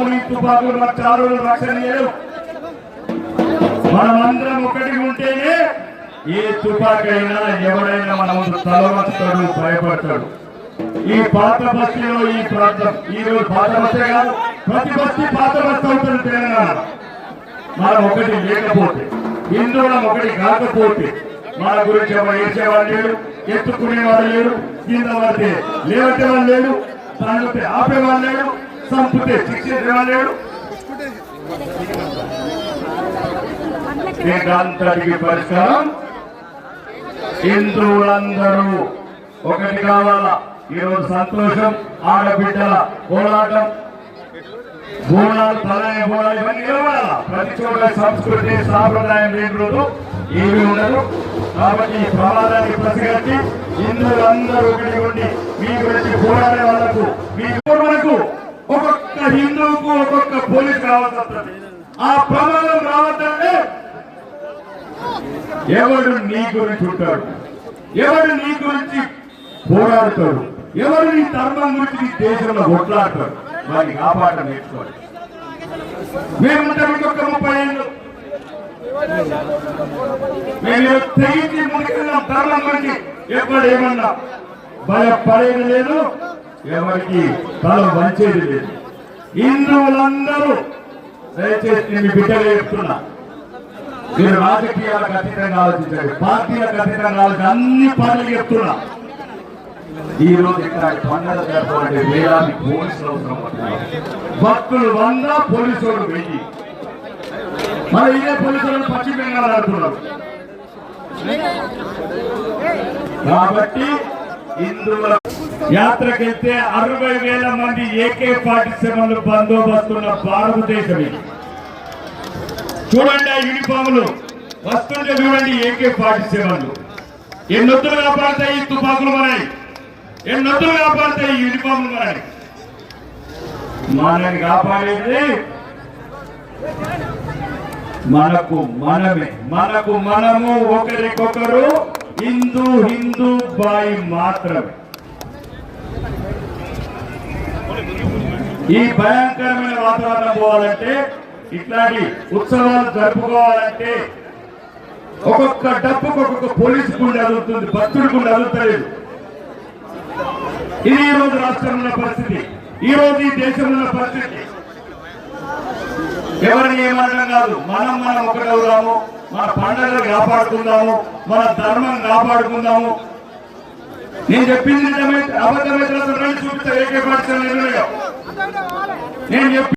మామూలు ఈ తుపాకులు మన చారులు రక్షణ చేయలేవు మనమందరం ఒకటి ఉంటేనే ఏ తుపాకైనా ఎవరైనా మన ముందు తలవంచుతాడు భయపడతాడు. ఈ పాత బస్తీలో ఈ ప్రాంతం ఈ రోజు పాత బస్తే కాదు ప్రతి బస్తీ పాత బస్తీ అవుతుంది తెలంగాణ. మనం ఒకటి లేకపోతే హిందువులం ఒకటి కాకపోతే మన గురించి ఎవరు వేసేవాడు లేడు ఎత్తుకునేవాడు లేడు కింద పడితే లేవటేవాడు లేడు తనకి ఆపేవాడు లేడు చంపితే శిక్షించేవాడు లేడు దీనికంతటికి పరిష్కారం. హిందువులందరూ ఒకటి కావాలా? ఈరోజు సంతోషం ఆడబిడ్డల పోరాటం. బోనాలు తలనే బోనాలు ఇవన్నీ నిలబడాలా? ప్రతి చోట సంస్కృతి సాంప్రదాయం లేని రోజు ఏమీ ఉండదు. కాబట్టి ఈ ప్రమాదాన్ని ప్రసిగట్టి హిందువులందరూ ఒకటి ఉండి మీ గురించి పోరాడే వాళ్ళకు మీ మనకు ఒక్కొక్క హిందువుకు ఒక్కొక్క పోలీస్ కావాల్సి వస్తుంది ఆ ప్రమాదం రావద్దంటే ఎవడు నీ గురించి ఉంటాడు? ఎవడు నీ గురించి పోరాడతాడు? ఎవరు నీ ధర్మం గురించి నీ దేశంలో కొట్లాడతాడు వారిని కాపాడడం నేర్చుకోవాలి. మేముంటాం ఇంకొక ముప్పై ఏళ్ళు. మేము తెగించి ముందుకెళ్ళాం ధర్మం గురించి ఎప్పుడు ఏమన్నా భయపడేది లేదు ఎవరికి తల వంచేది లేదు. హిందువులందరూ దయచేసి నేను బిడ్డలు చెప్తున్నా. మీరు రాజకీయాలకు అతీతంగా ఆలోచించండి. పార్టీలకు అతీతంగా ఆలోచించి అన్ని పనులు చెప్తున్నా. ఈ రోజు ఇక్కడ పండుగ జరపాలంటే వేలాది పోలీసులు అవసరం పడుతున్నారు. భక్తులు వంద పోలీసులు వెయ్యి. మరి ఇదే పోలీసులను పశ్చిమ బెంగాల్ ఆడుతున్నారు. కాబట్టి హిందువుల యాత్రకెళ్తే అరవై వేల మంది ఏకే ఫార్టీ సెవెన్ బందోబస్తున్న భారతదేశం చూడండి ఆ యూనిఫామ్లు. వస్తుంటే చూడండి ఏకే ఫార్టీ సెవెన్లు ఎన్నొత్తులు కాపాడుతాయి ఈ తుపాకులు మనవి. ఎన్నొత్తులు కాపాడుతాయి ఈ యూనిఫాములు మనవి. మనని కాపాడేది మనకు మనమే. మనకు మనము ఒకరికొకరు హిందూ హిందూ బాయి మాత్రమే. ఈ భయంకరమైన వాతావరణం పోవాలంటే ఇట్లాంటి ఉత్సవాలు జరుపుకోవాలంటే ఒక్కొక్క డబ్బుకు ఒక్కొక్క పోలీసు గుండె అదుగుతుంది భక్తుడి గుండె అదుగుతలేదు ఇది ఈ రోజు రాష్ట్రంలో పరిస్థితి. ఈ రోజు ఈ దేశంలో పరిస్థితి. ఎవరిని ఏమనడం కాదు మనం మనం ఒకటవుదాము. పండుగలు కాపాడుకుందాము మన ధర్మం కాపాడుకుందాము. నేను చెప్పింది నిజమైతే అబద్ధమైతే అసలు చూపిస్తా ఏకే పాఠశాల నేను చెప్పి